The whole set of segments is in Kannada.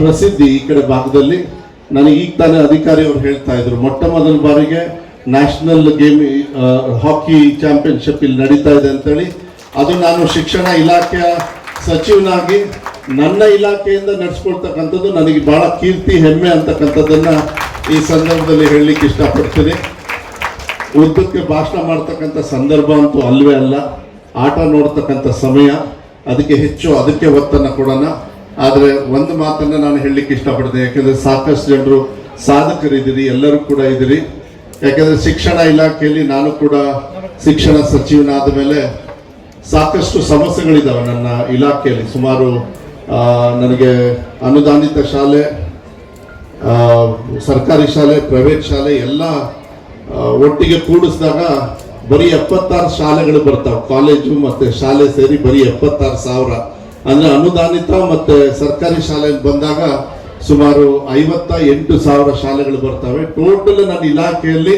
ಪ್ರಸಿದ್ಧಿ ಈ ಕಡೆ ಭಾಗದಲ್ಲಿ. ನನಗೆ ಈಗ ತಾನೇ ಅಧಿಕಾರಿ ಅವರು ಹೇಳ್ತಾ ಇದ್ರು. ಮೊಟ್ಟ ಮೊದಲ ಬಾರಿಗೆ ನ್ಯಾಷನಲ್ ಗೇಮ್ ಹಾಕಿ ಚಾಂಪಿಯನ್ಶಿಪ್ ಇಲ್ಲಿ ನಡೀತಾ ಇದೆ ಅಂತೇಳಿ. ಅದು ನಾನು ಶಿಕ್ಷಣ ಇಲಾಖೆಯ ಸಚಿವನಾಗಿ ನನ್ನ ಇಲಾಖೆಯಿಂದ ನಡೆಸ್ಕೊಳ್ತಕ್ಕಂಥದ್ದು ನನಗೆ ಬಹಳ ಕೀರ್ತಿ, ಹೆಮ್ಮೆ ಅಂತಕ್ಕಂಥದ್ದನ್ನ ಈ ಸಂದರ್ಭದಲ್ಲಿ ಹೇಳಲಿಕ್ಕೆ ಇಷ್ಟಪಡ್ತೀನಿ. ಉದ್ದಕ್ಕೆ ಭಾಷಣ ಮಾಡ್ತಕ್ಕಂಥ ಸಂದರ್ಭ ಅಂತೂ ಅಲ್ಲವೇ ಅಲ್ಲ. ಆಟ ನೋಡ್ತಕ್ಕಂಥ ಸಮಯ. ಅದಕ್ಕೆ ಹೆಚ್ಚು, ಅದಕ್ಕೆ ಒತ್ತನ್ನು ಕೊಡೋಣ. ಆದರೆ ಒಂದು ಮಾತನ್ನು ನಾನು ಹೇಳಲಿಕ್ಕೆ ಇಷ್ಟಪಡ್ತೇನೆ. ಯಾಕೆಂದರೆ ಸಾಕಷ್ಟು ಜನರು ಸಾಧಕರಿದ್ದೀರಿ, ಎಲ್ಲರೂ ಕೂಡ ಇದ್ದೀರಿ. ಯಾಕೆಂದರೆ ಶಿಕ್ಷಣ ಇಲಾಖೆಯಲ್ಲಿ ನಾನು ಕೂಡ ಶಿಕ್ಷಣ ಸಚಿವನಾದ ಮೇಲೆ ಸಾಕಷ್ಟು ಸಮಸ್ಯೆಗಳಿದ್ದಾವೆ ನನ್ನ ಇಲಾಖೆಯಲ್ಲಿ. ಸುಮಾರು ನನಗೆ ಅನುದಾನಿತ ಶಾಲೆ ಸರ್ಕಾರಿ ಶಾಲೆ, ಪ್ರೈವೇಟ್ ಶಾಲೆ ಎಲ್ಲ ಒಟ್ಟಿಗೆ ಕೂಡಿಸಿದಾಗ ಬರೀ ಎಪ್ಪತ್ತಾರು ಶಾಲೆಗಳು ಬರ್ತಾವೆ. ಕಾಲೇಜು ಮತ್ತು ಶಾಲೆ ಸೇರಿ ಬರೀ ಎಪ್ಪತ್ತಾರು ಸಾವಿರ. ಅಂದ್ರೆ ಅನುದಾನಿತ ಮತ್ತೆ ಸರ್ಕಾರಿ ಶಾಲೆ ಬಂದಾಗ ಸುಮಾರು ಐವತ್ತ ಎಂಟು ಸಾವಿರ ಶಾಲೆಗಳು ಬರ್ತವೆ. ಟೋಟಲ್ ನನ್ನ ಇಲಾಖೆಯಲ್ಲಿ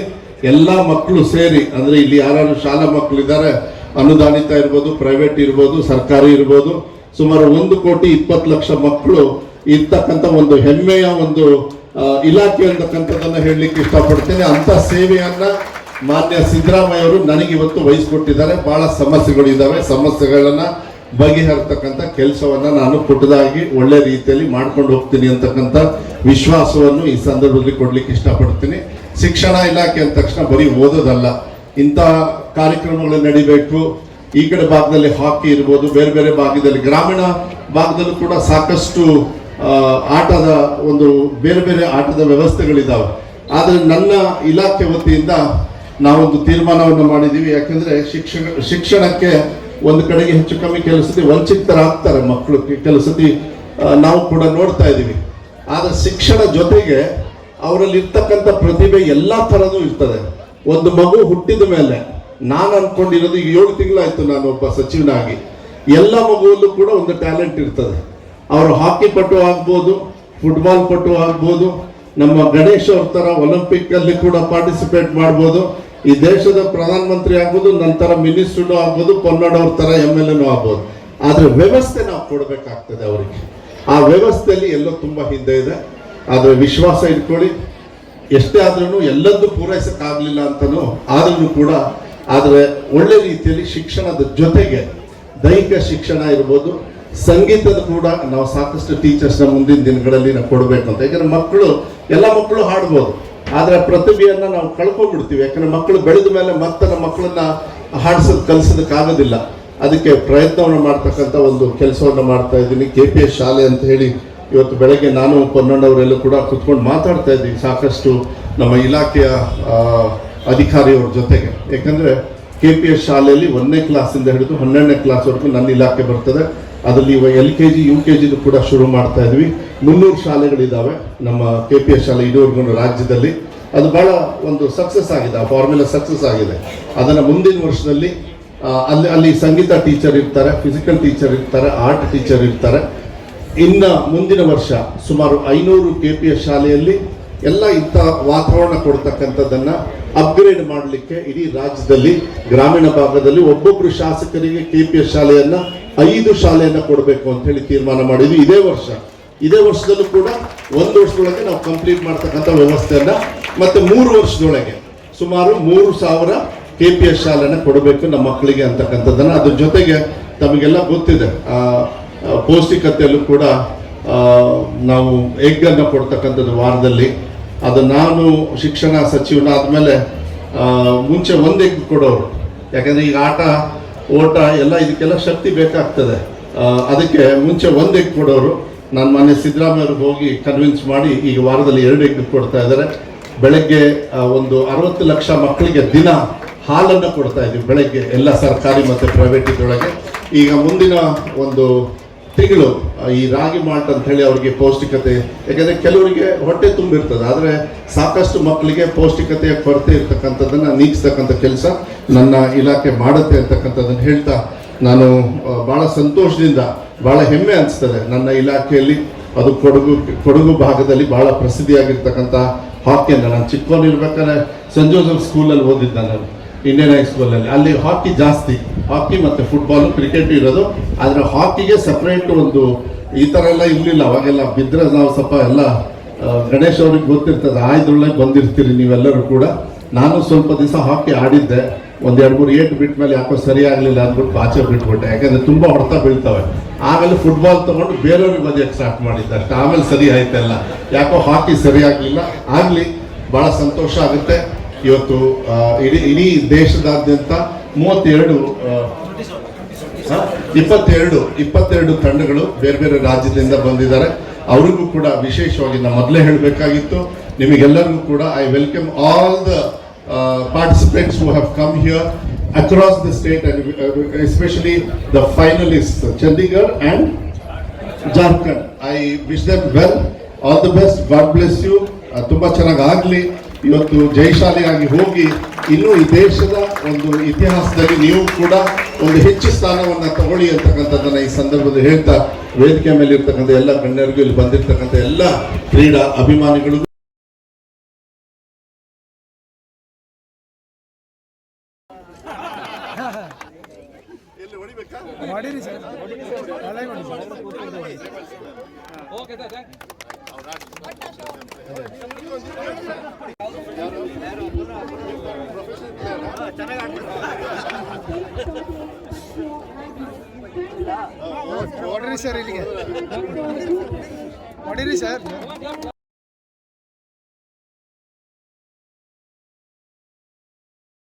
ಎಲ್ಲ ಮಕ್ಕಳು ಸೇರಿ, ಅಂದ್ರೆ ಇಲ್ಲಿ ಯಾರು ಶಾಲಾ ಮಕ್ಕಳು ಇದ್ದಾರೆ, ಅನುದಾನಿತ ಇರ್ಬೋದು ಪ್ರೈವೇಟ್ ಇರ್ಬೋದು, ಸರ್ಕಾರಿ ಇರ್ಬೋದು, ಸುಮಾರು ಒಂದು ಕೋಟಿ ಇಪ್ಪತ್ತು ಲಕ್ಷ ಮಕ್ಕಳು ಇರ್ತಕ್ಕಂಥ ಒಂದು ಹೆಮ್ಮೆಯ ಒಂದು ಇಲಾಖೆ ಅಂತಕ್ಕಂಥದ್ದನ್ನ ಹೇಳಲಿಕ್ಕೆ ಇಷ್ಟಪಡ್ತೇನೆ. ಅಂತ ಸೇವೆಯನ್ನ ಮಾನ್ಯ ಸಿದ್ದರಾಮಯ್ಯ ಅವರು ನನಗೆ ಇವತ್ತು ವಹಿಸ್ಕೊಟ್ಟಿದ್ದಾರೆ. ಬಹಳ ಸಮಸ್ಯೆಗಳು ಇದ್ದಾವೆ ಸಮಸ್ಯೆಗಳನ್ನ ಬಗೆಹರ್ತಕ್ಕಂಥ ಕೆಲಸವನ್ನ ನಾನು ಪುಟ್ಟದಾಗಿ ಒಳ್ಳೆ ರೀತಿಯಲ್ಲಿ ಮಾಡ್ಕೊಂಡು ಹೋಗ್ತೀನಿ ಅಂತಕ್ಕಂಥ ವಿಶ್ವಾಸವನ್ನು ಈ ಸಂದರ್ಭದಲ್ಲಿ ಕೊಡ್ಲಿಕ್ಕೆ ಇಷ್ಟಪಡ್ತೀನಿ. ಶಿಕ್ಷಣ ಇಲಾಖೆ ಅಂದ ತಕ್ಷಣ ಬರೀ ಓದೋದಲ್ಲ, ಇಂಥ ಕಾರ್ಯಕ್ರಮಗಳು ನಡಿಬೇಕು. ಈ ಕಡೆ ಭಾಗದಲ್ಲಿ ಹಾಕಿ ಇರ್ಬೋದು, ಬೇರೆ ಬೇರೆ ಭಾಗದಲ್ಲಿ, ಗ್ರಾಮೀಣ ಭಾಗದಲ್ಲೂ ಕೂಡ ಸಾಕಷ್ಟು ಆಟದ ಒಂದು ಬೇರೆ ಬೇರೆ ಆಟದ ವ್ಯವಸ್ಥೆಗಳಿದ್ದಾವೆ ಆದರೆ ನನ್ನ ಇಲಾಖೆ ವತಿಯಿಂದ ನಾವೊಂದು ತೀರ್ಮಾನವನ್ನು ಮಾಡಿದ್ದೀವಿ ಯಾಕೆಂದರೆ ಶಿಕ್ಷಣ ಶಿಕ್ಷಣಕ್ಕೆ ಒಂದು ಕಡೆಗೆ ಹೆಚ್ಚು ಕಮ್ಮಿ ಕೆಲವು ಸತಿ ವಂಚಿತರಾಗ್ತಾರೆ ಮಕ್ಕಳು ಕೆಲವು ಸತಿ ನಾವು ಕೂಡ ನೋಡ್ತಾ ಇದ್ದೀವಿ. ಆದರೆ ಶಿಕ್ಷಣ ಜೊತೆಗೆ ಅವರಲ್ಲಿ ಇರ್ತಕ್ಕಂಥ ಪ್ರತಿಭೆ ಎಲ್ಲ ಥರದೂ ಇರ್ತದೆ. ಒಂದು ಮಗು ಹುಟ್ಟಿದ ಮೇಲೆ ನಾನು ಅನ್ಕೊಂಡಿರೋದು ಈಗ ಏಳು ತಿಂಗಳಾಯಿತು ನಾನು ಒಬ್ಬ ಸಚಿವನಾಗಿ ಎಲ್ಲ ಮಗುವಲ್ಲೂ ಕೂಡ ಒಂದು ಟ್ಯಾಲೆಂಟ್ ಇರ್ತದೆ. ಅವರು ಹಾಕಿ ಪಟು ಆಗ್ಬೋದು, ಫುಟ್ಬಾಲ್ ಪಟು ಆಗ್ಬೋದು, ನಮ್ಮ ಗಣೇಶ್ ಅವ್ರ ಥರ ಒಲಿಂಪಿಕ್ ಅಲ್ಲಿ ಕೂಡ ಪಾರ್ಟಿಸಿಪೇಟ್ ಮಾಡ್ಬೋದು. ಈ ದೇಶದ ಪ್ರಧಾನ ಮಂತ್ರಿ ಆಗ್ಬೋದು, ನಂತರ ಮಿನಿಸ್ಟರ್ ಆಗ್ಬೋದು ಪೊನ್ನಡವ್ರ ತರ ಎಂ ಎಲ್ ಎನೂ ಆಗ್ಬೋದು. ಆದ್ರೆ ವ್ಯವಸ್ಥೆ ನಾವು ಕೊಡಬೇಕಾಗ್ತದೆ ಅವರಿಗೆ. ಆ ವ್ಯವಸ್ಥೆಯಲ್ಲಿ ಎಲ್ಲೋ ತುಂಬಾ ಹಿಂದೆ ಇದೆ. ಆದರೆ ವಿಶ್ವಾಸ ಇಟ್ಕೊಳ್ಳಿ. ಎಷ್ಟೇ ಆದ್ರೂ ಎಲ್ಲದ್ದು ಪೂರೈಸಕ್ಕಾಗ್ಲಿಲ್ಲ ಅಂತನೂ ಆದ್ರೂ ಕೂಡ ಆದರೆ ಒಳ್ಳೆ ರೀತಿಯಲ್ಲಿ ಶಿಕ್ಷಣದ ಜೊತೆಗೆ ದೈಹಿಕ ಶಿಕ್ಷಣ ಇರ್ಬೋದು. ಸಂಗೀತದ ಕೂಡ ನಾವು ಸಾಕಷ್ಟು ಟೀಚರ್ಸ್ನ ಮುಂದಿನ ದಿನಗಳಲ್ಲಿ ನಾವು ಕೊಡಬೇಕು ಅಂತ ಯಾಕಂದ್ರೆ ಮಕ್ಕಳು, ಎಲ್ಲ ಮಕ್ಕಳು ಹಾಡ್ಬೋದು. ಆದ್ರೆ ಪ್ರತಿಭೆಯನ್ನ ನಾವು ಕಳ್ಕೊಂಡ್ಬಿಡ್ತೀವಿ. ಯಾಕಂದ್ರೆ ಮಕ್ಕಳು ಬೆಳೆದ ಮೇಲೆ ಮತ್ತೆ ನಮ್ಮ ಮಕ್ಕಳನ್ನ ಹಾಡ್ಸೋದ್ ಕಲ್ಸೋದಕ್ಕಾಗೋದಿಲ್ಲ ಅದಕ್ಕೆ ಪ್ರಯತ್ನವನ್ನು ಮಾಡ್ತಕ್ಕಂಥ ಒಂದು ಕೆಲಸವನ್ನು ಮಾಡ್ತಾ ಇದ್ದೀನಿ. ಕೆ ಪಿ ಎಸ್ ಶಾಲೆ ಅಂತ ಹೇಳಿ ಇವತ್ತು ಬೆಳಗ್ಗೆ ನಾನು ಪೊನ್ನಣ್ಣವರೆಲ್ಲ ಕೂಡ ಕುತ್ಕೊಂಡು ಮಾತಾಡ್ತಾ ಇದ್ದೀನಿ ಸಾಕಷ್ಟು ನಮ್ಮ ಇಲಾಖೆಯ ಅಧಿಕಾರಿಯವ್ರ ಜೊತೆಗೆ. ಯಾಕಂದ್ರೆ ಕೆ ಪಿ ಎಸ್ ಶಾಲೆಯಲ್ಲಿ ಒಂದನೇ ಕ್ಲಾಸಿಂದ ಹಿಡಿದು ಹನ್ನೆರಡನೇ ಕ್ಲಾಸ್ವರೆಗೂ ನನ್ನ ಇಲಾಖೆ ಬರ್ತದೆ. ಅದರಲ್ಲಿ ಇವಾಗ L K G U K ಜಿದು ಕೂಡ ಶುರು ಮಾಡ್ತಾ ಇದ್ವಿ. ಮುನ್ನೂರು ಶಾಲೆಗಳಿದ್ದಾವೆ ನಮ್ಮ ಕೆ ಪಿ ಎಸ್ ಶಾಲೆ ಇದುವರೆಗೂ ರಾಜ್ಯದಲ್ಲಿ. ಅದು ಬಹಳ ಒಂದು ಸಕ್ಸಸ್ ಆಗಿದೆ, ಆ ಫಾರ್ಮುಲಾ ಸಕ್ಸಸ್ ಆಗಿದೆ. ಅದನ್ನು ಮುಂದಿನ ವರ್ಷದಲ್ಲಿ ಅಲ್ಲಿ ಅಲ್ಲಿ ಸಂಗೀತ ಟೀಚರ್ ಇರ್ತಾರೆ ಫಿಸಿಕಲ್ ಟೀಚರ್ ಇರ್ತಾರೆ ಆರ್ಟ್ ಟೀಚರ್ ಇರ್ತಾರೆ. ಇನ್ನ ಮುಂದಿನ ವರ್ಷ ಸುಮಾರು ಐನೂರು ಕೆ ಪಿ ಎಸ್ ಶಾಲೆಯಲ್ಲಿ ಎಲ್ಲ ಇಂಥ ವಾತಾವರಣ ಕೊಡ್ತಕ್ಕಂಥದ್ದನ್ನು ಅಪ್ಗ್ರೇಡ್ ಮಾಡಲಿಕ್ಕೆ ಇಡೀ ರಾಜ್ಯದಲ್ಲಿ, ಗ್ರಾಮೀಣ ಭಾಗದಲ್ಲಿ ಒಬ್ಬೊಬ್ಬರು ಶಾಸಕರಿಗೆ ಕೆ ಪಿ ಎಸ್ ಶಾಲೆಯನ್ನ ಐದು ಶಾಲೆಯನ್ನು ಕೊಡಬೇಕು ಅಂತ ಹೇಳಿ ತೀರ್ಮಾನ ಮಾಡಿದ್ವಿ. ಇದೇ ವರ್ಷ. ಇದೇ ವರ್ಷದಲ್ಲೂ ಕೂಡ ಒಂದು ವರ್ಷದೊಳಗೆ ನಾವು ಕಂಪ್ಲೀಟ್ ಮಾಡ್ತಕ್ಕಂಥ ವ್ಯವಸ್ಥೆಯನ್ನು ಮತ್ತೆ ಮೂರು ವರ್ಷದೊಳಗೆ ಸುಮಾರು ಮೂರು ಸಾವಿರ ಕೆ ಪಿ ಎಸ್ ಶಾಲೆಯನ್ನು ಕೊಡಬೇಕು ನಮ್ಮ ಮಕ್ಕಳಿಗೆ ಅಂತಕ್ಕಂಥದ್ದನ್ನು. ಅದ್ರ ಜೊತೆಗೆ ತಮಗೆಲ್ಲ ಗೊತ್ತಿದೆ ಪೌಷ್ಟಿಕತೆಯಲ್ಲೂ ಕೂಡ ನಾವು ಎಗ್ಗನ್ನು ಕೊಡ್ತಕ್ಕಂಥದ್ದು ವಾರದಲ್ಲಿ. ಅದು ನಾನು ಶಿಕ್ಷಣ ಸಚಿವನಾದ ಮೇಲೆ ಮುಂಚೆ ಒಂದೆಗ್ ಕೊಡೋರು. ಯಾಕಂದ್ರೆ ಈಗ ಆಟ ಓಟ, ಎಲ್ಲ ಇದಕ್ಕೆಲ್ಲ ಶಕ್ತಿ ಬೇಕಾಗ್ತದೆ. ಅದಕ್ಕೆ ಮುಂಚೆ ಒಂದು ಎಗ್ ಕೊಡೋರು. ನಾನು ಮೊನ್ನೆ ಸಿದ್ದರಾಮಯ್ಯ ಅವ್ರಿಗೆ ಹೋಗಿ ಕನ್ವಿನ್ಸ್ ಮಾಡಿ ಈಗ ವಾರದಲ್ಲಿ ಎರಡು ಎಗ್ ಕೊಡ್ತಾ ಇದ್ದಾರೆ ಬೆಳಗ್ಗೆ ಒಂದು ಅರವತ್ತು ಲಕ್ಷ ಮಕ್ಕಳಿಗೆ ದಿನ ಹಾಲನ್ನು ಕೊಡ್ತಾ ಇದ್ದೀವಿ ಬೆಳಗ್ಗೆ, ಎಲ್ಲ ಸರ್ಕಾರಿ ಮತ್ತು ಪ್ರೈವೇಟ್ ಇದರೊಳಗೆ ಈಗ ಮುಂದಿನ ಒಂದು ತಿಂಗಳು ಈ ರಾಗಿ ಮಾಲ್ಟ್ ಅಂತ ಹೇಳಿ ಅವರಿಗೆ ಪೌಷ್ಟಿಕತೆ, ಯಾಕಂದ್ರೆ ಕೆಲವರಿಗೆ ಹೊಟ್ಟೆ ತುಂಬಿರ್ತದೆ, ಆದರೆ ಸಾಕಷ್ಟು ಮಕ್ಕಳಿಗೆ ಪೌಷ್ಟಿಕತೆಯ ಕೊರತೆ ಇರ್ತಕ್ಕಂಥದ್ದನ್ನ ನೀಗಿಸ್ತಕ್ಕಂಥ ಕೆಲಸ ನನ್ನ ಇಲಾಖೆ ಮಾಡುತ್ತೆ ಅಂತಕ್ಕಂಥದ್ದನ್ನು ಹೇಳ್ತಾ ನಾನು ಭಾಳ ಸಂತೋಷದಿಂದ, ಬಹಳ ಹೆಮ್ಮೆ ಅನಿಸ್ತದೆ. ನನ್ನ ಇಲಾಖೆಯಲ್ಲಿ ಅದು ಕೊಡಗು ಕೊಡಗು ಭಾಗದಲ್ಲಿ ಬಹಳ ಪ್ರಸಿದ್ಧಿಯಾಗಿರ್ತಕ್ಕಂಥ ಹಾಕಿಯನ್ನು. ನಾನು ಚಿಕ್ಕವನಿರ್ಬೇಕಾದ್ರೆ ಸೆಂಟ್ ಜೋಸೆಫ್ ಸ್ಕೂಲಲ್ಲಿ ಓದಿದ್ದೆ ನಾನು. ಇಂಡಿಯನ್ ಸ್ಕೂಲ್ ಅಲ್ಲಿ. ಹಾಕಿ ಜಾಸ್ತಿ. ಹಾಕಿ ಮತ್ತು ಫುಟ್ಬಾಲ್ ಕ್ರಿಕೆಟ್ ಇರೋದು. ಆದರೆ ಹಾಕಿಗೆ ಸಪ್ರೇಟ್ ಒಂದು ಈ ಥರ ಎಲ್ಲ ಇರಲಿಲ್ಲ. ಅವಾಗೆಲ್ಲ ಬಿದ್ದರೆ ನಾವು ಸ್ವಲ್ಪ ಎಲ್ಲ ಗಣೇಶ್ ಅವ್ರಿಗೆ ಗೊತ್ತಿರ್ತದೆ. ಆಯ್ದೊಳ್ಳೆ ಬಂದಿರ್ತೀರಿ ನೀವೆಲ್ಲರೂ ಕೂಡ. ನಾನು ಸ್ವಲ್ಪ ದಿವಸ ಹಾಕಿ ಆಡಿದ್ದೆ. ಒಂದು ಎರಡು ಮೂರು ಏಟ್ ಬಿಟ್ಟ ಮೇಲೆ ಯಾಕೋ ಸರಿ ಆಗಲಿಲ್ಲ ಅಂದ್ಬಿಟ್ಟು ಆಚೆ ಬಿಟ್ಬಿಟ್ಟೆ. ಯಾಕಂದ್ರೆ ತುಂಬಾ ಹೊಡೆತ ಬೀಳ್ತವೆ. ಆಮೇಲೆ ಫುಟ್ಬಾಲ್ ತಗೊಂಡು ಬೇರೆಯವ್ರಿಗೆ ಬದಿಯಕ್ಕೆ ಸ್ಟಾರ್ಟ್ ಮಾಡಿದ್ದೆ ಅಷ್ಟೇ. ಆಮೇಲೆ ಸರಿ ಆಯ್ತಲ್ಲ. ಯಾಕೋ ಹಾಕಿ ಸರಿ ಆಗಲಿಲ್ಲ. ಆಗಲಿ, ಬಹಳ ಸಂತೋಷ ಆಗುತ್ತೆ. ಇವತ್ತು ಇಡೀ ಇಡೀ ದೇಶದಾದ್ಯಂತ ಮೂವತ್ತೆರಡು ಇಪ್ಪತ್ತೆರಡು ಇಪ್ಪತ್ತೆರಡು ತಂಡಗಳು ಬೇರೆ ಬೇರೆ ರಾಜ್ಯದಿಂದ ಬಂದಿದ್ದಾರೆ. ಅವರಿಗೂ ಕೂಡ ವಿಶೇಷವಾಗಿ ನಾನು ಮೊದಲೇ ಹೇಳಬೇಕಾಗಿತ್ತು. ನಿಮಗೆಲ್ಲರಿಗೂ ಕೂಡ I welcome all the participates who have come here across the state especially the finalist Chandigarh and Jharkhand I wish that well all the best God bless you ತುಂಬ ಚೆನ್ನಾಗಿ ಆಗ್ಲಿ. ಇವತ್ತು ಜಯಶಾಲಿಯಾಗಿ ಹೋಗಿ ಇನ್ನು ಈ ದೇಶದ ಒಂದು ಇತಿಹಾಸದಲ್ಲಿ ನೀವು ಕೂಡ ಒಂದು ಹೆಚ್ಚು ಸ್ಥಾನವನ್ನ ತಗೊಳ್ಳಿ ಅಂತಕ್ಕಂಥದ್ದನ್ನ ಈ ಸಂದರ್ಭದಲ್ಲಿ ಹೇಳ್ತಾ ವೇದಿಕೆ ಮೇಲೆ ಇರ್ತಕ್ಕಂಥ ಎಲ್ಲ ಗಣ್ಯರಿಗೂ ಇಲ್ಲಿ ಬಂದಿರ್ತಕ್ಕಂಥ ಎಲ್ಲ ಕ್ರೀಡಾ ಅಭಿಮಾನಿಗಳು ಮಾಡಿರಿ ಸರ್. ಮಾಡಿ. ಹೊಡಿರಿ ಸರ್ ಇಲ್ಲಿಗೆ ಹೊಡಿರಿ ಸರ್